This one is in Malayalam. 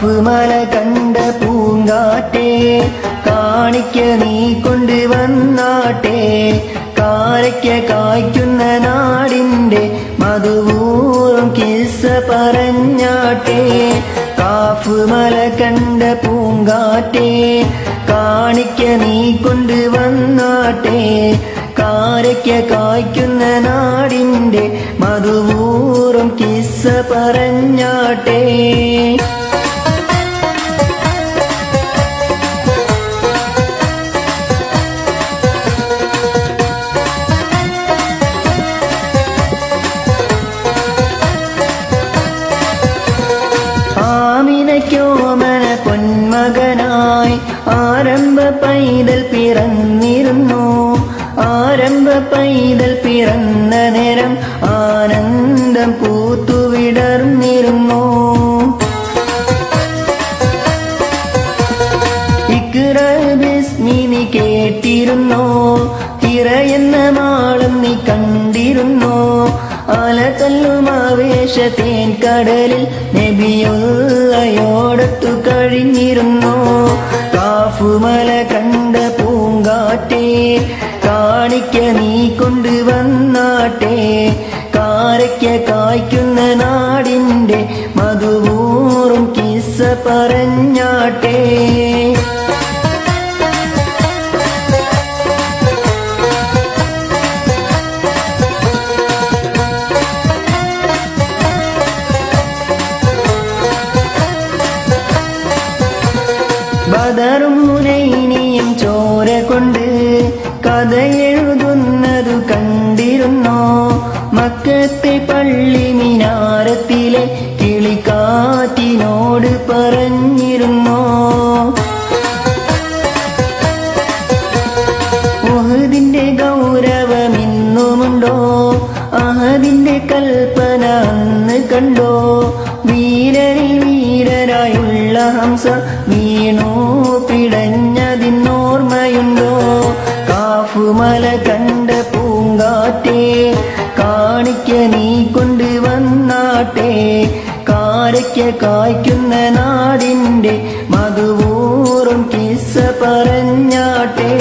കാഫ് മല കണ്ട പൂങ്കാറ്റേ കാണിക്ക നീ കൊണ്ടുവന്നാട്ടെ കാരയ്ക്ക കായ്ക്കുന്ന നാടിന്റെ മധുവൂറും കിസ്സ പറഞ്ഞാട്ടെ. കാഫ് മല കണ്ട പൂങ്കാറ്റേ കാണിക്ക നീ കൊണ്ടുവന്നാട്ടെ കാരയ്ക്ക കായ്ക്കുന്ന നാടിന്റെ മധുവൂറും കിസ്സ പറഞ്ഞാട്ടെ. ആമിനയ്ക്കോമന പൊന്മകനായി. ആരംഭ പൈതൽ പിറന്നിരുന്നു. ആരംഭ പൈതൽ പിറന്ന നേരം ആനന്ദം പൂത്തുവിടർന്നിരുന്നു. ഇക്ര ബിസ്മിനി കേട്ടിരുന്നോ. എന്ന മാളം നീ കണ്ടിരുന്നോ അലതല്ലും ആവേശത്തേൻ കടലിൽ നബിയുള്ളയോടത്തു കഴിഞ്ഞിരുന്നു? കാഫുമല കണ്ട പൂങ്കാറ്റേ കാണിക്ക നീ കൊണ്ടുവന്നാട്ടെ കാരയ്ക്ക കായ്ക്കുന്ന നാടിന്റെ മധുവൂറും കിസ്സ പറഞ്ഞാട്ടെ. ബദറും മുനൈനിയും ചോര കൊണ്ട് കഥ എഴുതുന്നതു കണ്ടിരുന്നോ? മക്കത്തെ പള്ളി മിനാരത്തിലെ കിളിക്കാറ്റിനോട് പറഞ്ഞിരുന്നോ? ഉഹദിന്റെ ഗൗരവമിന്നുമുണ്ടോ? അഹദിന്റെ കൽപ്പന അന്ന് കണ്ടോ? വീരരിൽ വീരരായുള്ള ഹംസ വീണു പൂങ്കാറ്റേ കാണിക്ക നീ കൊണ്ടുവന്നാട്ടെ കാരയ്ക്ക കായ്ക്കുന്ന നാടിന്റെ മധുവൂറും കിസ്സ പറഞ്ഞാട്ടെ.